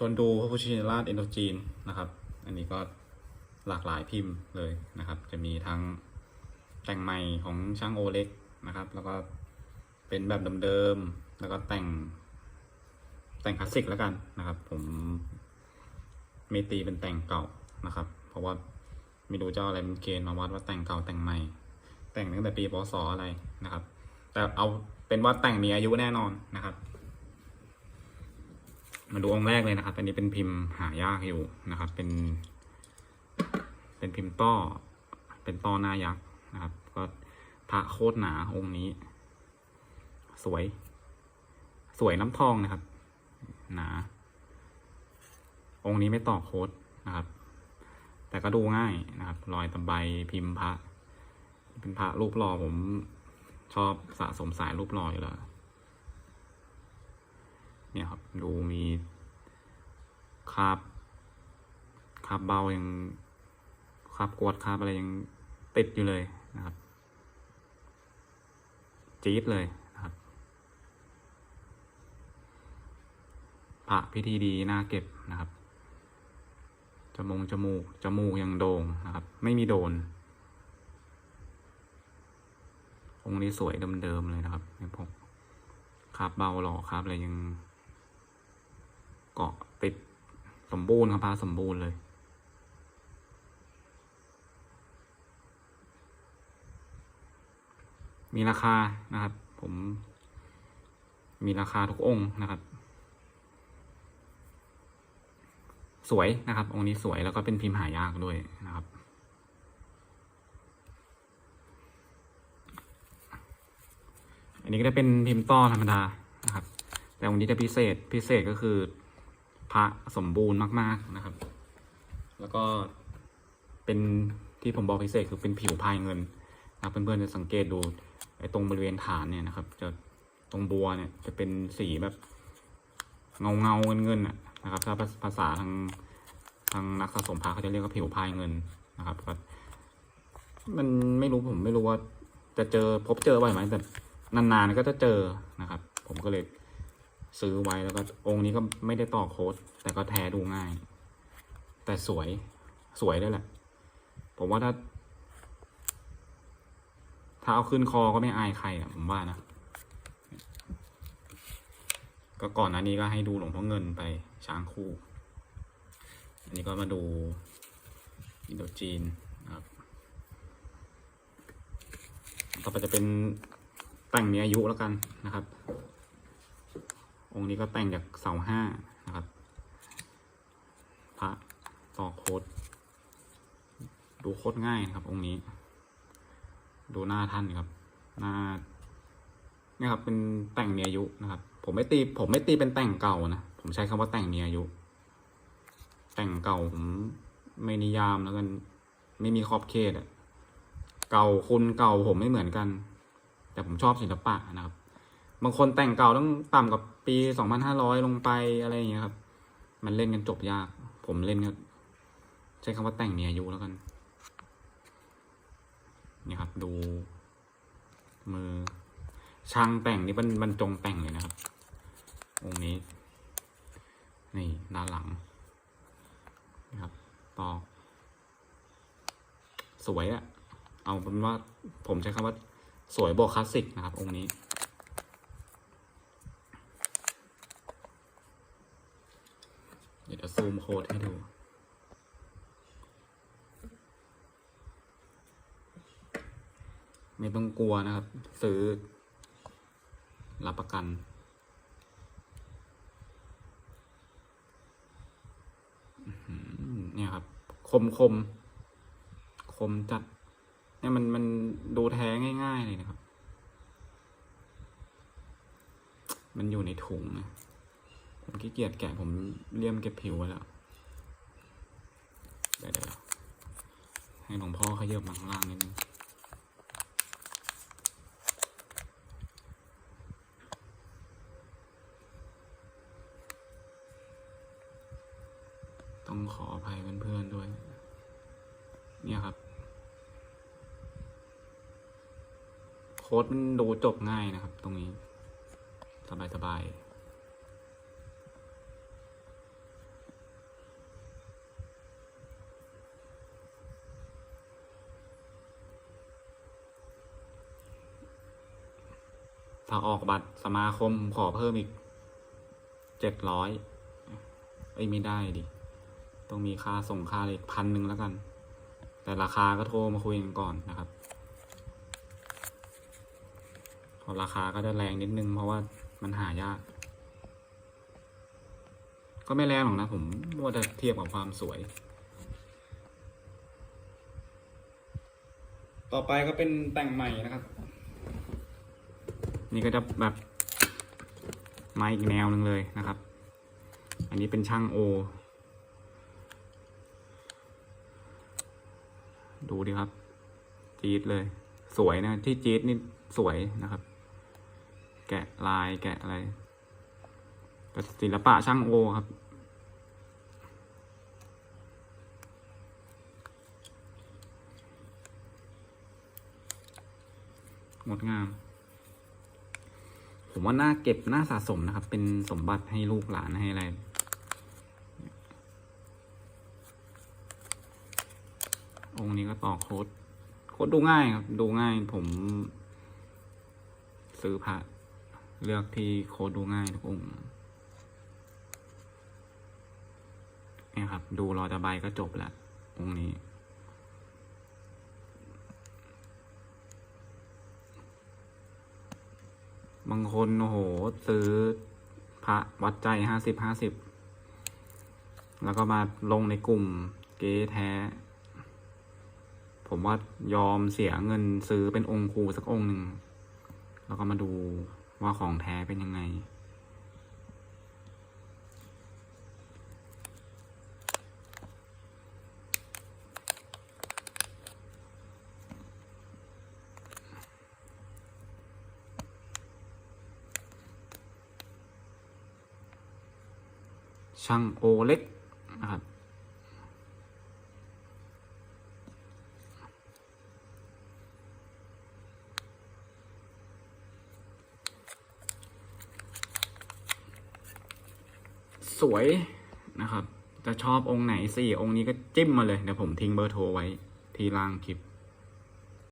ชวนดูพระพุทธชินราชเอนโดจีนนะครับ อันนี้ก็หลากหลายพิมพ์เลยนะครับ จะมีทั้งแต่งใหม่ของช่างโอเล็กนะครับ แล้วก็เป็นแบบเดิมๆแล้วก็แต่งแต่งคลาสสิกแล้วกันนะครับ ผมไม่ตีเป็นแต่งเก่านะครับ เพราะว่าไม่รู้จะอาอะไรเป็นเกณฑ์มาวัดว่าแต่งเก่าแต่งใหม่ แต่งตั้งแต่ปีพศอะไรนะครับ แต่เอาเป็นว่าแต่งมีอายุแน่นอนนะครับ มาดูองค์แรกเลยนะครับ อันนี้เป็นพิมพ์หายากอยู่นะครับ เป็น เป็นพิมพ์ต้อ เป็นต้อหน้ายักษ์นะครับ ก็พระโคตรหนาองค์นี้ สวย สวยน้ำทองนะครับ หนา องค์นี้ไม่ต่อโค้ดนะครับ แต่ก็ดูง่ายนะครับ รอยตะไบพิมพ์พระ เป็นพระรูปหล่อผมชอบสะสมสายรูปหล่ออยู่แล้ว เนี่ยครับดูมีคราบคราบเบายังคราบกวดคราบอะไรยังติดอยู่เลยนะครับ จี๊ดเลยนะครับพระพิธีดีน่าเก็บนะครับจมูกจมูกจมูกยังโด่งนะครับ ไม่มีโดน องค์นี้สวยเดิมๆเลยนะครับเนี่ยพวกคราบเบาหล่อคราบอะไรยัง เกาะติดสมบูรณ์ครับพาสมบูรณ์เลย มีราคานะครับ ผม มีราคาทุกองค์นะครับ สวยนะครับ องค์นี้สวยแล้วก็เป็นพิมพ์หายากด้วยนะครับอันนี้ก็จะเป็นพิมพ์ต้อธรรมดานะครับ แต่องค์นี้จะพิเศษพิเศษก็คือ พระสมบูรณ์มาก ๆนะครับ แล้วก็เป็นที่ผมบอกพิเศษคือเป็นผิวพายเงินนะเพื่อนๆจะสังเกตดูไอ้ตรงบริเวณฐานเนี่ยนะครับ จะตรงบัวเนี่ยจะเป็นสีแบบเงาเงาเงินเงินๆน่ะนะครับ ถ้าภาษาทางทางนักสะสมพระเขาจะเรียกว่าผิวพายเงินนะครับก็มันไม่รู้ผมไม่รู้ว่าจะเจอพบเจอบ่อยไหมแต่นานๆก็จะเจอนะครับ ผมก็เลย ซื้อไว้แล้วก็องค์นี้ก็ไม่ได้ต่อโค้ดแต่ก็แท้ดูง่าย แต่สวยสวยด้วยแหละ ผมว่าถ้า ถ้าเอาขึ้นคอก็ไม่อายใครอะผมว่านะก็ก่อนหน้านี้ก็ให้ดูหลวงพ่อเงินไปช้างคู่ อันนี้ก็มาดูอินโดจีนนะครับ ต่อไปจะเป็นแต่งมีอายุแล้วกันนะครับ องค์นี้ก็แต่งจากเสาห้านะครับ พระต่อโคดดูโคตรง่ายนะครับ องค์นี้ ดูหน้าท่านครับหน้าเนี่ยครับ เป็นแต่งมีอายุนะครับ ผมไม่ตีผมไม่ตีเป็นแต่งเก่านะผมใช้คำว่าแต่งมีอายุ แต่งเก่าผมไม่นิยามแล้วกันไม่มีขอบเขตอะเก่าคุณเก่าผมไม่เหมือนกัน แต่ผมชอบศิลปะนะครับ บางคนแต่งเก่าต้องต่ำกับปีสองพันห้าร้อยลงไปอะไรอย่างเงี้ยครับ มันเล่นกันจบยาก ผมเล่นก็ใช้คำว่าแต่งมีอายุแล้วกันนี่ครับ ดู มือช่างแต่งนี่มันบรรจงแต่งเลยนะครับ องค์นี้ นี่ด้านหลังนะครับตอกสวยอะเอาเป็นว่าผมใช้คำว่าสวยบวกคลาสสิกนะครับ องค์นี้ เดี๋ยวจะ ซูมโค้ดให้ดู ไม่ต้องกลัวนะครับ ซื้อ รับประกัน เนี่ยครับ คมคม คมจัด เนี่ยมันมันดูแท้ง่าย ๆ เลยนะครับ มันอยู่ในถุงนะ ผมขี้เกียจแกะผมเลี่ยมเก็บผิวไว้แล้วเดี๋ยวเดี๋ยวให้หลวงพ่อเขาเยิบมาข้างล่างนิดนึงต้องขออภัยเพื่อนๆด้วย เนี่ยครับ โค้ดมันดูจบง่ายนะครับตรงนี้ สบายๆ ถ้าออกบัตรสมาคมขอเพิ่มอีกเจ็ดร้อยเอ้ยไม่ได้ดิ ต้องมีค่าส่งค่าเลยพันหนึ่งแล้วกัน แต่ราคาก็โทรมาคุยกันก่อนนะครับพราะราคาก็จะแรงนิดนึงเพราะว่ามันหายาก ก็ไม่แรงหรอกนะ ผมว่าจะเทียบกับความสวย ต่อไปก็เป็นแต่งใหม่นะครับ นี่ก็จะแบบมาอีกแนวหนึ่งเลยนะครับ อันนี้เป็นช่างโอ ดูดิครับ จี๊ดเลย สวยนะที่จี๊ดนี่สวยนะครับ แกะลายแกะอะไรศิลปะช่างโอครับงดงาม ผมว่าน่าเก็บน่าสะสมนะครับ เป็นสมบัติให้ลูกหลานให้อะไรองค์นี้ก็ต่อโค้ดโค้ดดูง่ายครับ ดูง่าย ผม ซื้อพระเลือกที่โค้ดดูง่ายทุกองค์นี่ครับ ดูรอจะใบก็จบแล้วองค์นี้ บางคนโอ้โห ซื้อพระวัดใจห้าสิบห้าสิบแล้วก็มาลงในกลุ่มเก๊แท้ ผมว่ายอมเสียเงินซื้อเป็นองค์ครูสักองค์หนึ่ง แล้วก็มาดูว่าของแท้เป็นยังไง ช่างโอเล็กนะครับสวยนะครับ จะชอบองค์ไหนสี่องค์นี้ก็จิ้มมาเลย เดี๋ยวผมทิ้งเบอร์โทรไว้ที่ล่างคลิป